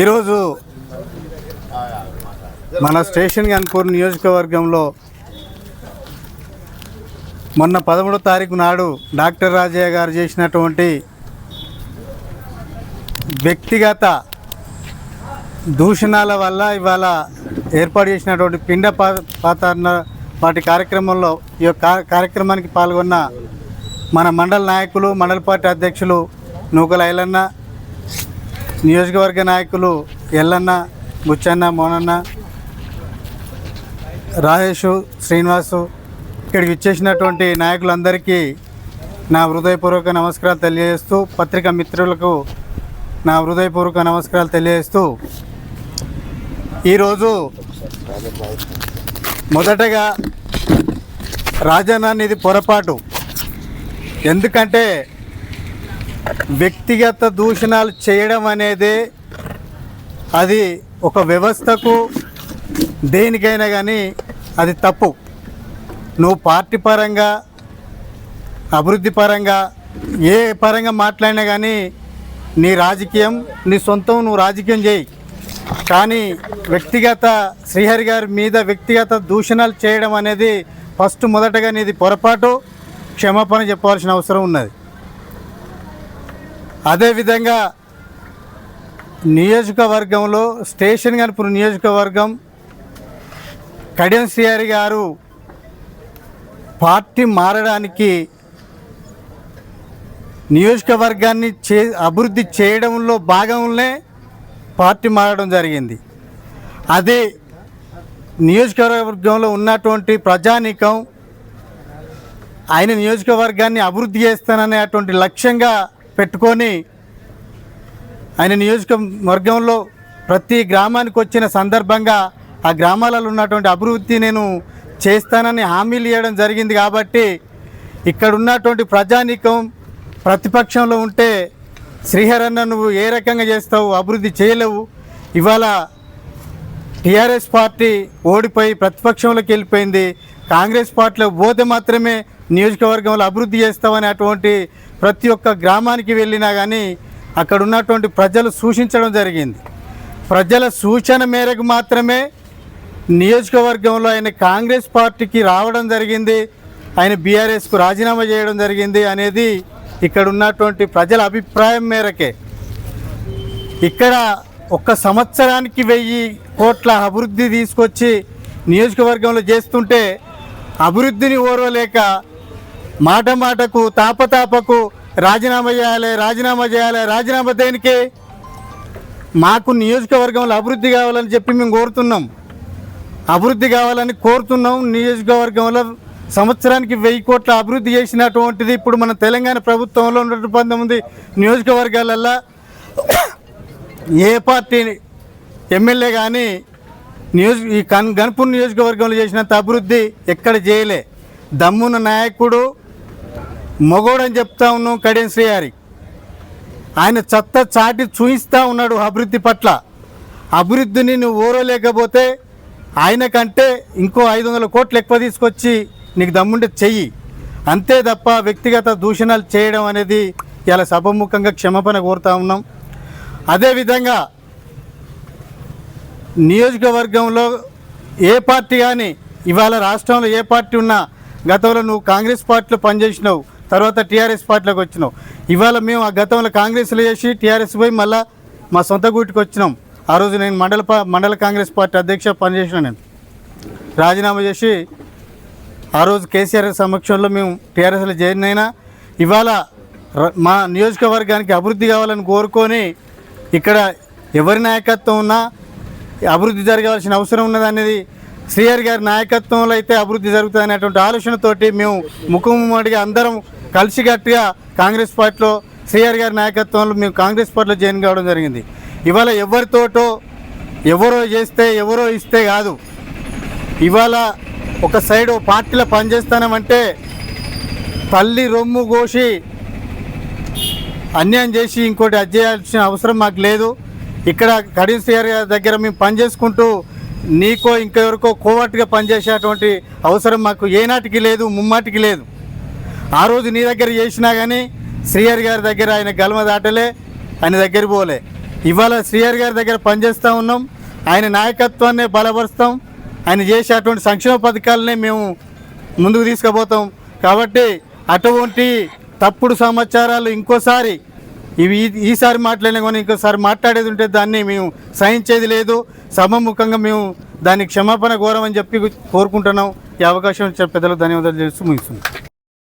ఈరోజు మన స్టేషన్ గన్పూర్ నియోజకవర్గంలో మొన్న పదమూడో తారీఖు నాడు డాక్టర్ రాజయ్య గారు చేసినటువంటి వ్యక్తిగత దూషణాల వల్ల ఇవాళ ఏర్పాటు చేసినటువంటి పిండ పా- పాతారణ వాటి కార్యక్రమంలో ఈ యొక్క కార్యక్రమానికి పాల్గొన్న మన మండల నాయకులు మండల పార్టీ అధ్యక్షులు నూకల ఐలన్న నియోజకవర్గ నాయకులు ఎల్లన్న బుచ్చన్న మోనన్న రాజేషు శ్రీనివాసు ఇక్కడికి ఇచ్చేసినటువంటి నాయకులందరికీ నా హృదయపూర్వక నమస్కారాలు తెలియజేస్తూ పత్రికా మిత్రులకు నా హృదయపూర్వక నమస్కారాలు తెలియజేస్తూ ఈరోజు మొదటగా రాజన్న ఇది పొరపాటు. ఎందుకంటే వ్యక్తిగత దూషణాలు చేయడం అనేది అది ఒక వ్యవస్థకు దేనికైనా కానీ అది తప్పు. నువ్వు పార్టీ పరంగా అభివృద్ధి పరంగా ఏ పరంగా మాట్లాడినా కానీ నీ రాజకీయం నీ సొంతం నువ్వు రాజకీయం చేయి. కానీ వ్యక్తిగత శ్రీహరి గారి మీద వ్యక్తిగత దూషణలు చేయడం అనేది ఫస్ట్ మొదటగా నీది పొరపాటు. క్షమాపణ చెప్పవలసిన అవసరం ఉన్నది. అదేవిధంగా నియోజకవర్గంలో స్టేషన్ కనుపురు నియోజకవర్గం కడియం సిఆరి గారు పార్టీ మారడానికి నియోజకవర్గాన్ని చే అభివృద్ధి చేయడంలో భాగంలోనే పార్టీ మారడం జరిగింది. అదే నియోజకవర్గంలో ఉన్నటువంటి ప్రజానీకం ఆయన నియోజకవర్గాన్ని అభివృద్ధి చేస్తాననేటువంటి లక్ష్యంగా పెట్టుకొని ఆయన నియోజకవర్గంలో ప్రతి గ్రామానికి వచ్చిన సందర్భంగా ఆ గ్రామాలలో ఉన్నటువంటి అభివృద్ధి నేను చేస్తానని హామీలు ఇవ్వడం జరిగింది కాబట్టి ఇక్కడ ఉన్నటువంటి ప్రజానీకం ప్రతిపక్షంలో ఉంటే శ్రీహరన్న నువ్వు ఏ రకంగా చేస్తావు అభివృద్ధి చేయలేవు. ఇవాళ టీఆర్ఎస్ పార్టీ ఓడిపోయి ప్రతిపక్షంలోకి వెళ్ళిపోయింది. కాంగ్రెస్ పార్టీలో పోతే మాత్రమే నియోజకవర్గంలో అభివృద్ధి చేస్తామని అటువంటి ప్రతి ఒక్క గ్రామానికి వెళ్ళినా కానీ అక్కడ ఉన్నటువంటి ప్రజలు సూచించడం జరిగింది. ప్రజల సూచన మేరకు మాత్రమే నియోజకవర్గంలో ఆయన కాంగ్రెస్ పార్టీకి రావడం జరిగింది. ఆయన బీఆర్ఎస్కు రాజీనామా చేయడం జరిగింది అనేది ఇక్కడ ఉన్నటువంటి ప్రజల అభిప్రాయం మేరకే. ఇక్కడ ఒక్క సంవత్సరానికి వెయ్యి కోట్ల అభివృద్ధి తీసుకొచ్చి నియోజకవర్గంలో చేస్తుంటే అభివృద్ధిని ఓర్వలేక మాట మాటకు తాపతాపకు రాజీనామా చేయాలి రాజీనామా చేయాలి రాజీనామా దేనికి? మాకు నియోజకవర్గంలో అభివృద్ధి కావాలని చెప్పి మేము కోరుతున్నాం. అభివృద్ధి కావాలని కోరుతున్నాం. నియోజకవర్గంలో సంవత్సరానికి వెయ్యి కోట్ల అభివృద్ధి చేసినటువంటిది ఇప్పుడు మన తెలంగాణ ప్రభుత్వంలో ఉన్నటువంటి పంతొమ్మిది నియోజకవర్గాలల్లో ఏ పార్టీ ఎమ్మెల్యే కానీ నియోజ ఈ కన్ గణపూర్ నియోజకవర్గంలో చేసినంత అభివృద్ధి ఎక్కడ చేయలే. దమ్మున నాయకుడు మగోడని చెప్తా ఉన్నాం కడియం శ్రీహారి. ఆయన చెత్త చాటి చూయిస్తూ ఉన్నాడు అభివృద్ధి పట్ల. అభివృద్ధిని నువ్వు ఓరలేకపోతే ఆయన కంటే ఇంకో ఐదు వందల కోట్లు ఎక్కువ తీసుకొచ్చి నీకు దమ్ముంటే చెయ్యి. అంతే తప్ప వ్యక్తిగత దూషణాలు చేయడం అనేది ఇలా సభముఖంగా క్షమాపణ కోరుతా ఉన్నాం. అదేవిధంగా నియోజకవర్గంలో ఏ పార్టీ కానీ ఇవాళ రాష్ట్రంలో ఏ పార్టీ ఉన్నా గతంలో నువ్వు కాంగ్రెస్ పార్టీలో పనిచేసినావు. తర్వాత టీఆర్ఎస్ పార్టీలోకి వచ్చినాం. ఇవాళ మేము ఆ గతంలో కాంగ్రెస్లో చేసి టీఆర్ఎస్ పోయి మళ్ళా మా సొంత గూటికి వచ్చినాం. ఆ రోజు నేను మండల మండల కాంగ్రెస్ పార్టీ అధ్యక్ష పనిచేసిన నేను. రాజీనామా చేసి ఆ రోజు కేసీఆర్ సమక్షంలో మేము టీఆర్ఎస్లో జాయిన్ అయినా ఇవాళ మా నియోజకవర్గానికి అభివృద్ధి కావాలని కోరుకొని ఇక్కడ ఎవరి నాయకత్వం ఉన్నా అభివృద్ధి జరగాల్సిన అవసరం ఉన్నదనేది సిఆర్ గారి నాయకత్వంలో అయితే అభివృద్ధి జరుగుతుందనేటువంటి ఆలోచనతోటి మేము ముఖముమ్మడిగా అందరం కలిసికట్టుగా కాంగ్రెస్ పార్టీలో శ్రీహరి గారి నాయకత్వంలో మేము కాంగ్రెస్ పార్టీలో జాయిన్ కావడం జరిగింది. ఇవాళ ఎవరితోటో ఎవరో చేస్తే ఎవరో ఇస్తే కాదు. ఇవాళ ఒక సైడ్ పార్టీలో పనిచేస్తానమంటే తల్లి రొమ్ము కోసి అన్యాయం చేసి ఇంకోటి అది చేయాల్సిన అవసరం మాకు లేదు. ఇక్కడ కడియం శ్రీహరి గారి దగ్గర మేము పనిచేసుకుంటూ నీకో ఇంకెవరికో కోవట్టుగా పనిచేసేటువంటి అవసరం మాకు ఏనాటికి లేదు ముమ్మాటికి లేదు. ఆ రోజు నీ దగ్గర చేసినా కానీ శ్రీహరి గారి దగ్గర ఆయన గలమ దాటలే ఆయన దగ్గర పోలే. ఇవాళ శ్రీహరి గారి దగ్గర పనిచేస్తూ ఉన్నాం ఆయన నాయకత్వాన్ని బలపరుస్తాం ఆయన చేసేటువంటి సంక్షేమ పథకాలనే మేము ముందుకు తీసుకుపోతాం. కాబట్టి అటువంటి తప్పుడు సమాచారాలు ఇంకోసారి ఇవి ఈసారి మాట్లాడినా కానీ ఇంకోసారి మాట్లాడేది ఉంటే దాన్ని మేము సహించేది లేదు. సభముఖంగా మేము దానికి క్షమాపణ కోరమని చెప్పి కోరుకుంటున్నాం. ఈ అవకాశం ఇచ్చిన పెద్దలకు ధన్యవాదాలు తెలుసు ముగిస్తున్నాం.